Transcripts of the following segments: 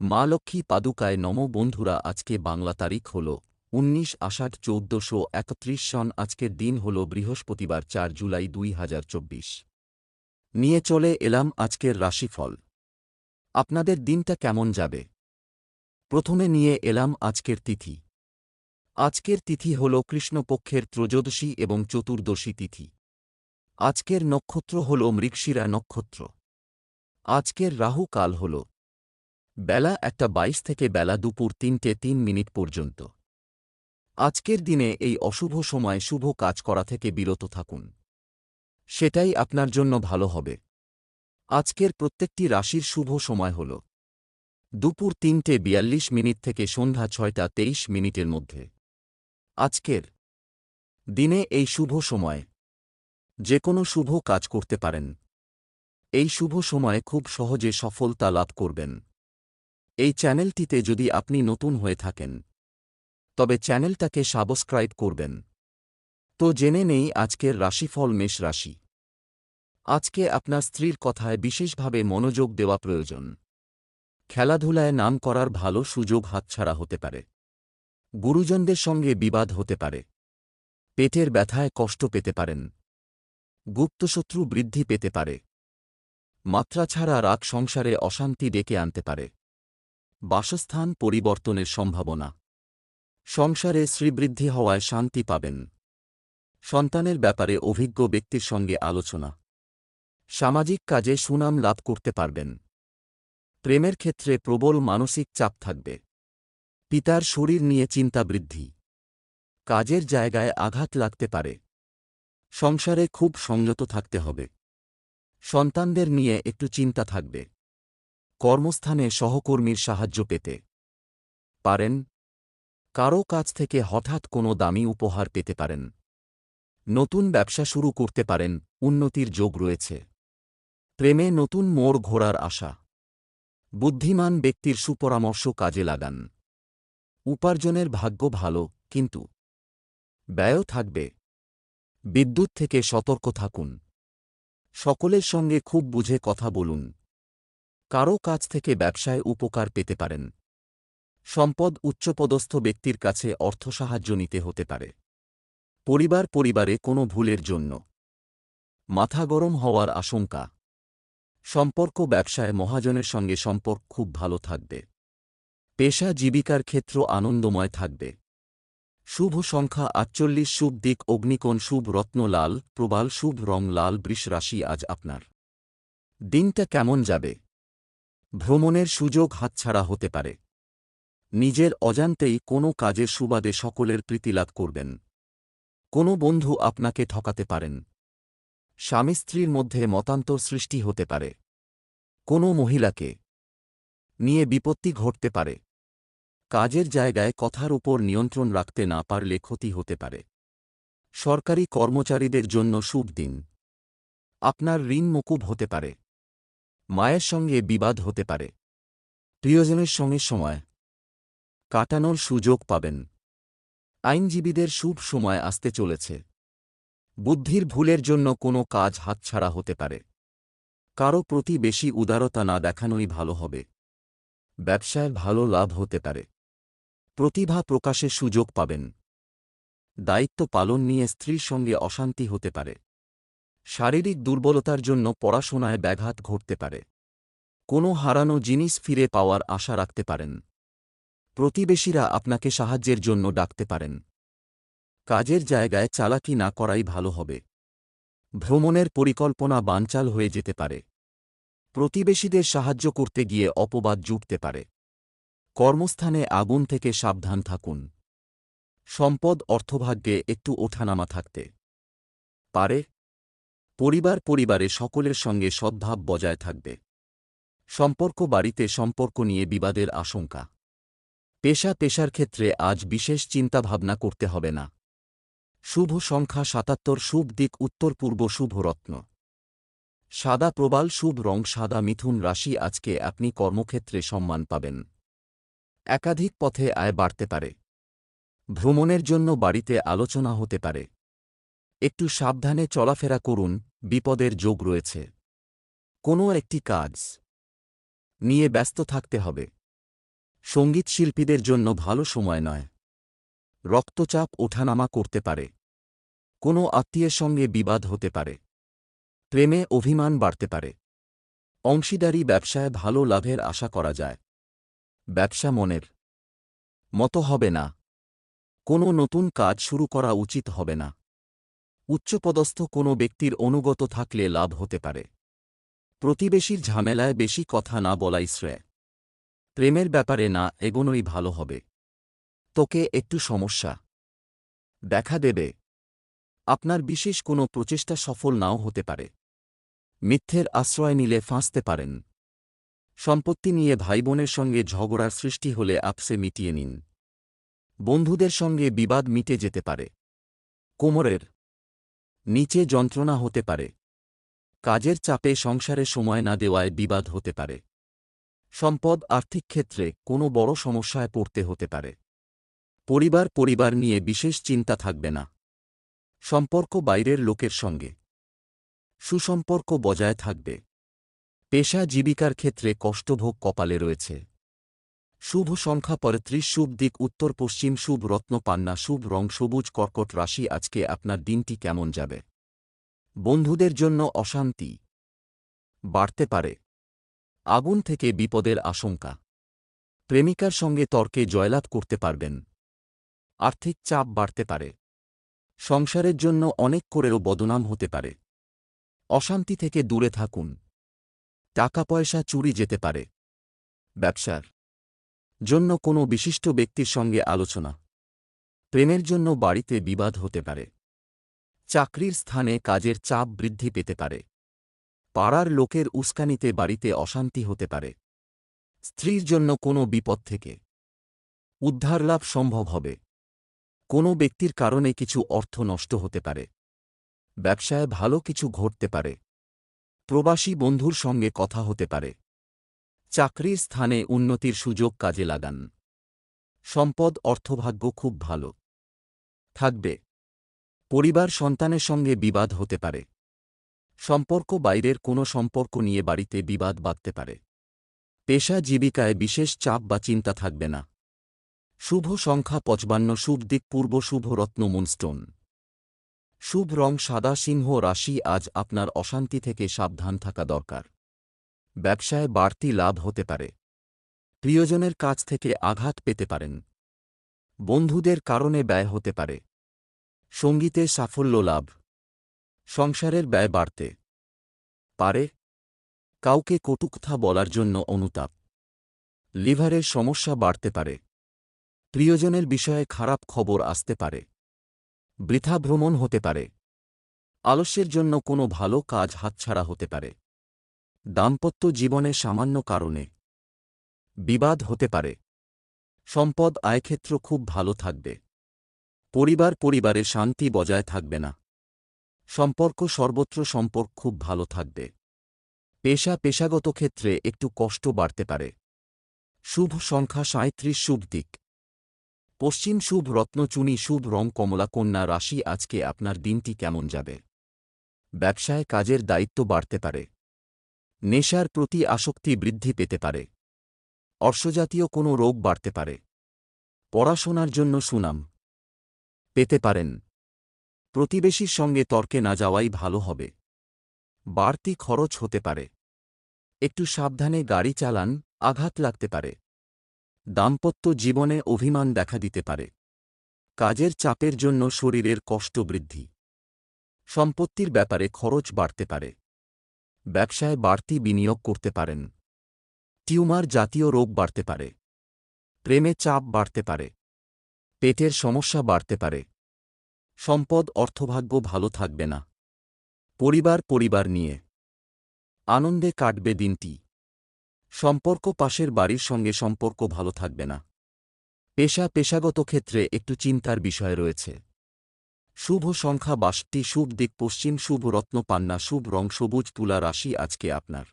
মা লক্ষ্মী পাদুকায় নম বন্ধুরা, আজকে বাংলা তারিখ হল উনিশ আষাঢ় চৌদ্দশো একত্রিশ সন, আজকের দিন হল বৃহস্পতিবার চার জুলাই দুই হাজার চব্বিশ। নিয়ে চলে এলাম আজকের রাশিফল। আপনাদের দিনটা কেমন যাবে? প্রথমে নিয়ে এলাম আজকের তিথি। আজকের তিথি হল কৃষ্ণপক্ষের ত্রয়োদশী এবং চতুর্দশী তিথি। আজকের নক্ষত্র হল মৃগশিরা নক্ষত্র। আজকের রাহু কাল হল বেলা একটা বাইশ থেকে বেলা দুপুর তিনটে তিন মিনিট পর্যন্ত। আজকের দিনে এই অশুভ সময় শুভ কাজ করা থেকে বিরত থাকুন। সেটাই আপনার জন্য ভালো হবে। আজকের প্রত্যেকটি রাশির শুভ সময় হল দুপুর তিনটে বিয়াল্লিশ মিনিট থেকে সন্ধ্যা ছয়টা তেইশ মিনিটের মধ্যে। আজকের দিনে এই শুভ সময় যে কোনো শুভ কাজ করতে পারেন। এই শুভ সময়ে খুব সহজে সফলতা লাভ করবেন। এই চ্যানেলটিতে যদি আপনি নতুন হয়ে থাকেন, তবে চ্যানেলটাকে সাবস্ক্রাইব করবেন। তো জেনে নেই আজকের রাশিফল মেষ রাশি। আজকে আপনার স্ত্রীর কথায় বিশেষভাবে মনোযোগ দেওয়া প্রয়োজন। খেলাধুলায় নাম করার ভালো সুযোগ হাতছাড়া হতে পারে। গুরুজনদের সঙ্গে বিবাদ হতে পারে। পেটের ব্যথায় কষ্ট পেতে পারেন। গুপ্তশত্রু বৃদ্ধি পেতে পারে। মাত্রা ছাড়া রাগ সংসারে অশান্তি ডেকে আনতে পারে। বাসস্থান পরিবর্তনের সম্ভাবনা। সংসারে শ্রীবৃদ্ধি হওয়ায় শান্তি পাবেন। সন্তানের ব্যাপারে অভিজ্ঞ ব্যক্তির সঙ্গে আলোচনা। সামাজিক কাজে সুনাম লাভ করতে পারবেন। প্রেমের ক্ষেত্রে প্রবল মানসিক চাপ থাকবে। পিতার শরীর নিয়ে চিন্তা বৃদ্ধি। কাজের জায়গায় আঘাত লাগতে পারে। সংসারে খুব সংযত থাকতে হবে। সন্তানদের নিয়ে একটু চিন্তা থাকবে। কর্মস্থানে সহকর্মীর সাহায্য পেতে। পারেন। কারও কাছ থেকে হঠাৎ কোনো দামি উপহার পেতে পারেন। নতুন ব্যবসা শুরু করতে পারেন, উন্নতির যোগ রয়েছে। প্রেমে নতুন মোড় ঘোরার আশা। বুদ্ধিমান ব্যক্তির সুপরামর্শ কাজে লাগান। উপার্জনের ভাগ্য ভালো, কিন্তু ব্যয়ও থাকবে। বিদ্যুৎ থেকে সতর্ক থাকুন। সকলের সঙ্গে খুব বুঝে কথা বলুন। কারও কাছ থেকে ব্যবসায় উপকার পেতে পারেন। সম্পদ উচ্চপদস্থ ব্যক্তির কাছে অর্থ সাহায্য নিতে হতে পারে। পরিবার পরিবারে কোনো ভুলের জন্য। মাথা গরম হওয়ার আশঙ্কা। সম্পর্ক ব্যবসায় মহাজনের সঙ্গে সম্পর্ক খুব ভালো থাকবে। পেশা জীবিকার ক্ষেত্র আনন্দময় থাকবে। শুভ সংখ্যা আটচল্লিশ, শুভ দিক অগ্নিকোণ, শুভ রত্ন লাল, প্রবাল, শুভ রং লাল, বৃষ রাশি আজ আপনার। দিনটা কেমন যাবে? ভ্রমণের সুযোগ হাতছাড়া হতে পারে। নিজের অজান্তেই কোনো কাজের সুবাদে সকলের প্রীতিলাভ করবেন। কোনো বন্ধু আপনাকে ঠকাতে পারেন। স্বামী স্ত্রীর মধ্যে মতান্তর সৃষ্টি হতে পারে। কোনো মহিলাকে নিয়ে বিপত্তি ঘটতে পারে। কাজের জায়গায় কথার উপর নিয়ন্ত্রণ রাখতে না পারলে ক্ষতি হতে পারে। সরকারি কর্মচারীদের জন্য শুভ দিন। আপনার ঋণ মকুব হতে পারে। মায়ের সঙ্গে বিবাদ হতে পারে। প্রিয়জনের সঙ্গে সময় কাটানোর সুযোগ পাবেন। আইনজীবীদের শুভ সময় আসতে চলেছে। বুদ্ধির ভুলের জন্য কোনো কাজ হাতছাড়া হতে পারে। কারও প্রতি বেশি উদারতা না দেখানোই ভালো হবে। ব্যবসায় ভালো লাভ হতে পারে। প্রতিভা প্রকাশের সুযোগ পাবেন। দায়িত্ব পালন নিয়ে স্ত্রীর সঙ্গে অশান্তি হতে পারে। শারীরিক দুর্বলতার জন্য পড়াশোনায় ব্যাঘাত ঘটতে পারে। কোনো হারানো জিনিস ফিরে পাওয়ার আশা রাখতে পারেন। প্রতিবেশীরা আপনাকে সাহায্যের জন্য ডাকতে পারেন। কাজের জায়গায় চালাকি না করাই ভালো হবে। ভ্রমণের পরিকল্পনা বানচাল হয়ে যেতে পারে। প্রতিবেশীদের সাহায্য করতে গিয়ে অপবাদ জুটতে পারে। কর্মস্থানে আগুন থেকে সাবধান থাকুন। সম্পদ অর্থভাগ্যে একটু ওঠানামা থাকতে পারে। পরিবার পরিবারে সকলের সঙ্গে সদ্ভাব বজায় থাকবে। সম্পর্ক বাড়িতে সম্পর্ক নিয়ে বিবাদের আশঙ্কা। পেশা পেশার ক্ষেত্রে আজ বিশেষ চিন্তাভাবনা করতে হবে না। শুভ সংখ্যা সাতাত্তর, শুভ দিক উত্তর পূর্ব, শুভ রত্ন। সাদা প্রবাল, শুভ রং, সাদা মিথুন রাশি আজকে আপনি কর্মক্ষেত্রে সম্মান পাবেন। একাধিক পথে আয় বাড়তে পারে। ভ্রমণের জন্য বাড়িতে আলোচনা হতে পারে। একটু সাবধানে চলাফেরা করুন বিপদের যোগ রয়েছে। কোনো একটি কাজ নিয়ে ব্যস্ত থাকতে হবে। সংগীত শিল্পীদের জন্য ভালো সময় নয়। রক্তচাপ ওঠানামা করতে পারে। কোনো আত্মীয়ের সঙ্গে বিবাদ হতে পারে। প্রেমে অভিমান বাড়তে পারে। অংশীদারি ব্যবসায় ভালো লাভের আশা করা যায়। ব্যবসা মনের মতো হবে না। কোনো নতুন কাজ শুরু করা উচিত হবে না। উচ্চপদস্থ কোনো ব্যক্তির অনুগত থাকলে লাভ হতে পারে। প্রতিবেশীর ঝামেলায় বেশি কথা না বলাই শ্রেয়। প্রেমের ব্যাপারে না এগোনোই ভালো হবে। তোকে একটু সমস্যা। দেখা দেবে। আপনার বিশেষ কোনো প্রচেষ্টা সফল নাও হতে পারে। মিথ্যের আশ্রয় নিলে ফাঁসতে পারেন। সম্পত্তি নিয়ে ভাইবোনের সঙ্গে ঝগড়ার সৃষ্টি হলে আপসে মিটিয়ে নিন। বন্ধুদের সঙ্গে বিবাদ মিটে যেতে পারে। কোমরের নিচে যন্ত্রণা হতে পারে। কাজের চাপে সংসারে সময় না দেওয়ায় বিবাদ হতে পারে। সম্পদ, আর্থিক ক্ষেত্রে কোনো বড় সমস্যায় পড়তে হতে পারে। পরিবার পরিবার নিয়ে বিশেষ চিন্তা থাকবে না। সম্পর্ক বাইরের লোকের সঙ্গে। সুসম্পর্ক বজায় থাকবে। পেশা, জীবিকার ক্ষেত্রে কষ্টভোগ কপালে রয়েছে। শুভ সংখ্যা পঁয়ত্রিশ শুভ দিক উত্তর পশ্চিম, শুভ রত্ন পান্না, শুভ রং, সবুজ কর্কট রাশি, আজকে আপনার দিনটি কেমন যাবে? বন্ধুদের জন্য অশান্তি বাড়তে পারে। আগুন থেকে বিপদের আশঙ্কা। প্রেমিকার সঙ্গে তর্কে জয়লাভ করতে পারবেন। আর্থিক চাপ বাড়তে পারে। সংসারের জন্য অনেক করেও বদনাম হতে পারে। অশান্তি থেকে দূরে থাকুন। টাকা পয়সা চুরি যেতে পারে। ব্যবসার জন্য কোনো বিশিষ্ট ব্যক্তির সঙ্গে আলোচনা। প্রেমের জন্য বাড়িতে বিবাদ হতে পারে। চাকরির স্থানে কাজের চাপ বৃদ্ধি পেতে পারে। পাড়ার লোকের উস্কানিতে বাড়িতে অশান্তি হতে পারে। স্ত্রীর জন্য কোনো বিপদ থেকে উদ্ধার লাভ সম্ভব হবে। কোনো ব্যক্তির কারণে কিছু অর্থ নষ্ট হতে পারে। ব্যবসায় ভালো কিছু ঘটতে পারে। প্রবাসী বন্ধুর সঙ্গে কথা হতে পারে। চাকরির স্থানে উন্নতির সুযোগ কাজে লাগান। সম্পদ অর্থভাগ্য খুব ভালো। থাকবে। পরিবার সন্তানের সঙ্গে বিবাদ হতে পারে। সম্পর্ক বাইরের কোনো সম্পর্ক নিয়ে বাড়িতে বিবাদ বাঁধতে পারে। পেশা জীবিকায় বিশেষ চাপ বা চিন্তা থাকবে না। শুভ সংখ্যা পঁচবান্ন শুভ দিক পূর্ব, শুভ রত্ন মুনস্টোন। শুভ রং সাদা, সিংহ, রাশি আজ আপনার অশান্তি থেকে সাবধান থাকা দরকার। ব্যবসায় বাড়তি লাভ হতে পারে। প্রিয়জনের কাছ থেকে আঘাত পেতে পারেন। বন্ধুদের কারণে ব্যয় হতে পারে। সঙ্গীতে সাফল্য লাভ। সংসারের ব্যয় বাড়তে পারে। কাউকে কটুকথা বলার জন্য অনুতাপ। লিভারের সমস্যা বাড়তে পারে। প্রিয়জনের বিষয়ে খারাপ খবর আসতে পারে। বৃথা ভ্রমণ হতে পারে। আলস্যের জন্য কোনো ভালো কাজ হাতছাড়া হতে পারে। দাম্পত্য জীবনে সামান্য কারণে। বিবাদ হতে পারে। সম্পদ আয়ক্ষেত্র খুব ভালো থাকবে। পরিবার পরিবারে শান্তি বজায় থাকবে না। সম্পর্ক সর্বত্র সম্পর্ক খুব ভালো থাকবে। পেশা পেশাগত ক্ষেত্রে একটু কষ্ট বাড়তে পারে। শুভ সংখ্যা সাঁত্রিশ শুভ দিক। পশ্চিম শুভ রত্নচুনি শুভ রং কমলা কন্যা রাশি আজকে আপনার দিনটি কেমন যাবে? ব্যবসায় কাজের দায়িত্ব বাড়তে পারে। নেশার প্রতি আসক্তি বৃদ্ধি পেতে পারে। অর্শজাতীয় কোনো রোগ বাড়তে পারে। পড়াশোনার জন্য সুনাম পেতে পারেন। প্রতিবেশীর সঙ্গে তর্কে না যাওয়াই ভালো হবে। বাড়তি খরচ হতে পারে। একটু সাবধানে গাড়ি চালান আঘাত লাগতে পারে। দাম্পত্য জীবনে অভিমান দেখা দিতে পারে। কাজের চাপের জন্য শরীরের কষ্ট বৃদ্ধি। সম্পত্তির ব্যাপারে খরচ বাড়তে পারে। ব্যবসায় বাড়তি বিনিয়োগ করতে পারেন। টিউমার জাতীয় রোগ বাড়তে পারে। প্রেমে চাপ বাড়তে পারে। পেটের সমস্যা বাড়তে পারে। সম্পদ অর্থভাগ্য ভালো থাকবে না। পরিবার পরিবার নিয়ে। আনন্দে কাটবে দিনটি। সম্পর্ক পাশের বাড়ির সঙ্গে সম্পর্ক ভালো থাকবে না। পেশা পেশাগত ক্ষেত্রে একটু চিন্তার বিষয় রয়েছে। শুভ সংখ্যা বাষট্টি, শুভ দিক পশ্চিম, শুভ রত্ন পান্না, শুভ রং সবুজ, তুলা রাশি আজকে আপনার।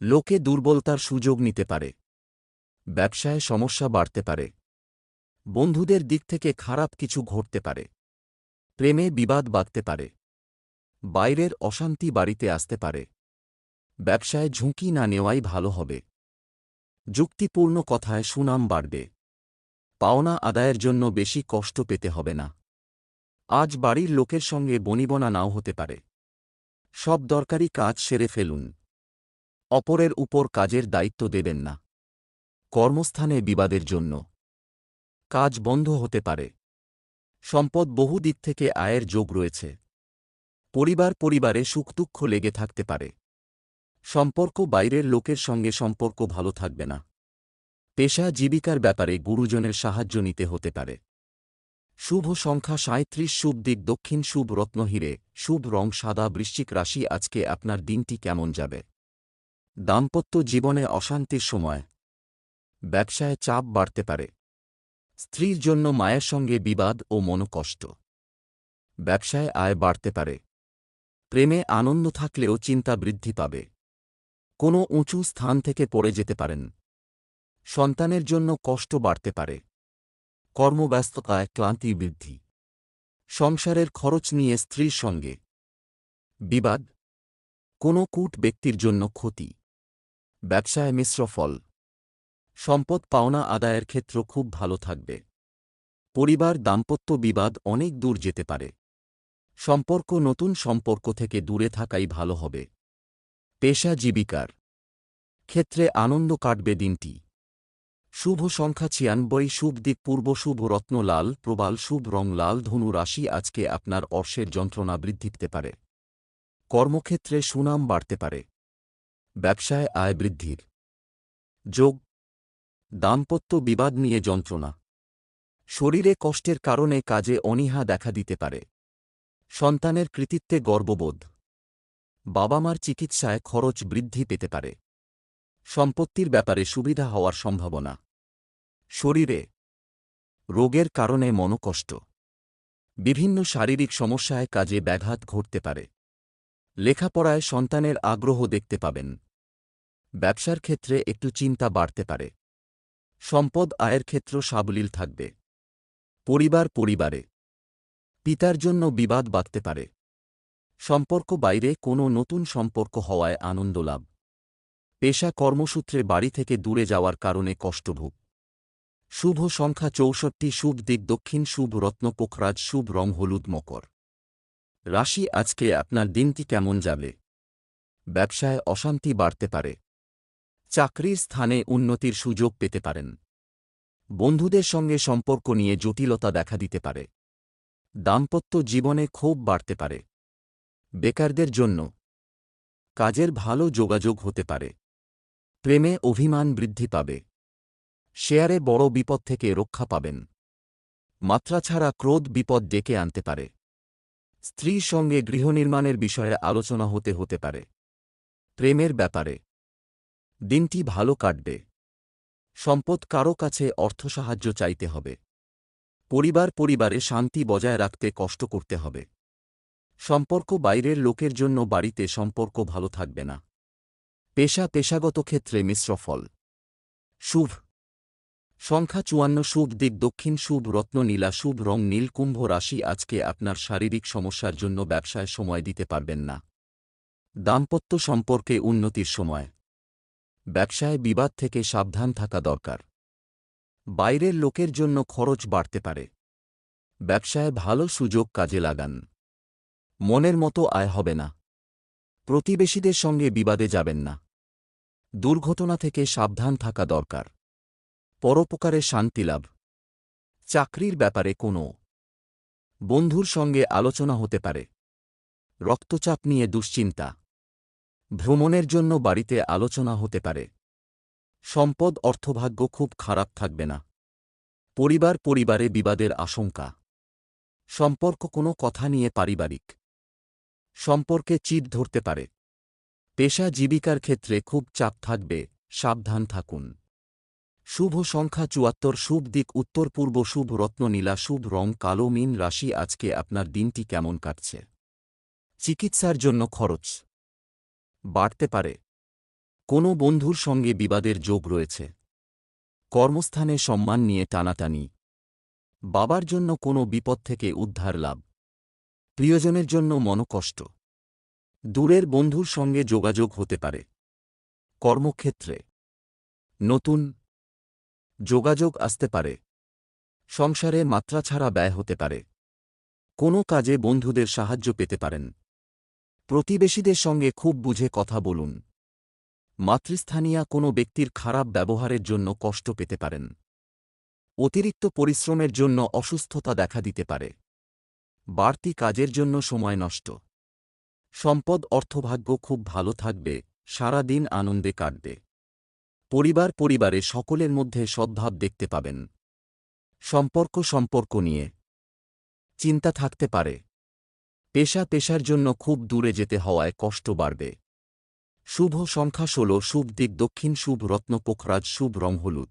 লোকে দুর্বলতার সুযোগ নিতে পারে। ব্যবসায় সমস্যা বাড়তে পারে। বন্ধুদের দিক থেকে খারাপ কিছু ঘটতে পারে। প্রেমে বিবাদ বাঁধতে পারে। বাইরের অশান্তি বাড়িতে আসতে পারে। ব্যবসায় ঝুঁকি না নেওয়াই ভালো হবে। যুক্তিপূর্ণ কথায় সুনাম বাড়বে। পাওনা আদায়ের জন্য বেশি কষ্ট পেতে হবে না। আজ বাড়ির লোকের সঙ্গে বনিবনা নাও হতে পারে। সব দরকারি কাজ সেরে ফেলুন। অপরের উপর কাজের দায়িত্ব দেবেন না। কর্মস্থানে বিবাদের জন্য। কাজ বন্ধ হতে পারে। সম্পদ বহু দিক থেকে আয়ের যোগ রয়েছে। পরিবার পরিবারে সুখ দুঃখ লেগে থাকতে পারে। সম্পর্ক বাইরের লোকের সঙ্গে সম্পর্ক ভালো থাকবে না। পেশা জীবিকার ব্যাপারে গুরুজনের সাহায্য নিতে হতে পারে। শুভ সংখ্যা সাঁত্রিশ, শুভ দিক দক্ষিণ, শুভ রত্নহীরে শুভ রং সাদা, বৃশ্চিক রাশি, আজকে আপনার দিনটি কেমন যাবে? দাম্পত্য জীবনে অশান্তির সময়। ব্যবসায় চাপ বাড়তে পারে। স্ত্রীর জন্য মায়ের সঙ্গে বিবাদ ও মনোকষ্ট। ব্যবসায় আয় বাড়তে পারে। প্রেমে আনন্দ থাকলেও চিন্তা বৃদ্ধি পাবে। কোনো উঁচু স্থান থেকে পড়ে যেতে পারেন। সন্তানের জন্য কষ্ট বাড়তে পারে। কর্মব্যস্ততায় ক্লান্তি বৃদ্ধি। সংসারের খরচ নিয়ে স্ত্রীর সঙ্গে। বিবাদ। কোনো কূট ব্যক্তির জন্য ক্ষতি। ব্যবসায় মিশ্র ফল। সম্পদ পাওনা আদায়ের ক্ষেত্র খুব ভালো থাকবে। পরিবার দাম্পত্য বিবাদ অনেক দূর যেতে পারে। সম্পর্ক নতুন সম্পর্ক থেকে দূরে থাকাই ভালো হবে। পেশা জীবিকার। ক্ষেত্রে আনন্দ কাটবে দিনটি। শুভ সংখ্যা ছিয়ানব্বই, শুভ দিক পূর্ব শুভ রত্ন লাল, প্রবাল শুভ রং লাল, ধনু রাশি আজকে আপনার অর্শের যন্ত্রণা বৃদ্ধি পেতে পারে। কর্মক্ষেত্রে সুনাম বাড়তে পারে। ব্যবসায় আয় বৃদ্ধির। যোগ। দাম্পত্য বিবাদ নিয়ে যন্ত্রণা। শরীরে কষ্টের কারণে কাজে অনীহা দেখা দিতে পারে। সন্তানের কৃতিত্বে গর্ববোধ। বাবা মার চিকিৎসায় খরচ বৃদ্ধি পেতে পারে। সম্পত্তির ব্যাপারে সুবিধা হওয়ার সম্ভাবনা। শরীরে রোগের কারণে মনোকষ্ট। বিভিন্ন শারীরিক সমস্যায় কাজে ব্যাঘাত ঘটতে পারে। লেখাপড়ায় সন্তানের আগ্রহ দেখতে পাবেন। ব্যবসার ক্ষেত্রে একটু চিন্তা বাড়তে পারে। সম্পদ আয়ের ক্ষেত্র সাবলীল থাকবে। পরিবার পরিবারে পিতার জন্য বিবাদ বাঁধতে পারে। সম্পর্ক বাইরে কোনো নতুন সম্পর্ক হওয়ায় আনন্দ লাভ। পেশা কর্মসূত্রে বাড়ি থেকে দূরে যাওয়ার কারণে কষ্টভোগ। শুভ সংখ্যা চৌষট্টি, শুভ দিক দক্ষিণ, শুভ রত্ন পোখরাজ, শুভ রং হলুদ মকর। রাশি, আজকে আপনার দিনটি কেমন যাবে? ব্যবসায় অশান্তি বাড়তে পারে। চাকরির স্থানে উন্নতির সুযোগ পেতে পারেন। বন্ধুদের সঙ্গে সম্পর্ক নিয়ে জটিলতা দেখা দিতে পারে। দাম্পত্য জীবনে ক্ষোভ বাড়তে পারে। বেকারদের জন্য কাজের ভালো যোগাযোগ হতে পারে। প্রেমে অভিমান বৃদ্ধি পাবে। শেয়ারে বড় বিপদ থেকে রক্ষা পাবেন। মাত্রা ছাড়া ক্রোধ বিপদ ডেকে আনতে পারে। স্ত্রীর সঙ্গে গৃহনির্মাণের বিষয়ে আলোচনা হতে হতে পারে। প্রেমের ব্যাপারে। দিনটি ভালো কাটবে। সম্পদ কারও কাছে অর্থ সাহায্য চাইতে হবে। পরিবার পরিবারে শান্তি বজায় রাখতে কষ্ট করতে হবে। সম্পর্ক বাইরের লোকের জন্য বাড়িতে সম্পর্ক ভালো থাকবে না। পেশা পেশাগত ক্ষেত্রে মিশ্র ফল। শুভ। সংখ্যা চুয়ান্ন শুভ দিক দক্ষিণ শুভ রত্ন নীলা শুভ রং নীল কুম্ভ রাশি আজকে আপনার শারীরিক সমস্যার জন্য ব্যবসায় সময় দিতে পারবেন না। দাম্পত্য সম্পর্কে উন্নতির সময়। ব্যবসায় বিবাদ থেকে সাবধান থাকা দরকার। বাইরের লোকের জন্য খরচ বাড়তে পারে। ব্যবসায় ভালো সুযোগ কাজে লাগান। মনের মতো আয় হবে না। প্রতিবেশীদের সঙ্গে বিবাদে যাবেন না। দুর্ঘটনা থেকে সাবধান থাকা দরকার। পরোপকারে শান্তিলাভ চাকরির ব্যাপারে কোনো বন্ধুর সঙ্গে আলোচনা হতে পারে। রক্তচাপ নিয়ে দুশ্চিন্তা। ভ্রমণের জন্য বাড়িতে আলোচনা হতে পারে। সম্পদ অর্থভাগ্য খুব খারাপ থাকবে না। পরিবার পরিবারে বিবাদের আশঙ্কা। সম্পর্ক কোনো কথা নিয়ে পারিবারিক সম্পর্কে চিট ধরতে পারে। পেশা জীবিকার ক্ষেত্রে খুব চাপ থাকবে, সাবধান থাকুন। শুভ সংখ্যা চুয়াত্তর, শুভ দিক উত্তর পূর্ব, শুভ রত্ন নীলা, শুভ রং কালো, মিন রাশি, আজকে আপনার দিনটি কেমন কাটছে? চিকিৎসার জন্য খরচ বাড়তে পারে। কোনো বন্ধুর সঙ্গে বিবাদের যোগ রয়েছে। কর্মস্থানে সম্মান নিয়ে টানাটানি। বাবার জন্য কোনো বিপদ থেকে উদ্ধার লাভ। প্রিয়জনের জন্য মনকষ্ট দূরের বন্ধুর সঙ্গে যোগাযোগ হতে পারে। কর্মক্ষেত্রে নতুন যোগাযোগ আসতে পারে। সংসারে মাত্রা ছাড়া ব্যয় হতে পারে। কোনো কাজে বন্ধুদের সাহায্য পেতে পারেন। প্রতিবেশীদের সঙ্গে খুব বুঝে কথা বলুন। মাতৃস্থানীয় কোনো ব্যক্তির খারাপ ব্যবহারের জন্য কষ্ট পেতে পারেন। অতিরিক্ত পরিশ্রমের জন্য অসুস্থতা দেখা দিতে পারে। বাড়তি কাজের জন্য সময় নষ্ট। সম্পদ অর্থভাগ্য খুব ভালো থাকবে সারা দিন আনন্দে কাটবে। পরিবার পরিবারে সকলের মধ্যে সদ্ভাব দেখতে পাবেন। সম্পর্ক সম্পর্ক নিয়ে চিন্তা থাকতে পারে। পেশা পেশার জন্য খুব দূরে যেতে হওয়ায় কষ্ট বাড়বে। শুভ সংখ্যা ষোলো, শুভ দিক দক্ষিণ, শুভ রত্ন পোখরাজ, শুভ রং হলুদ।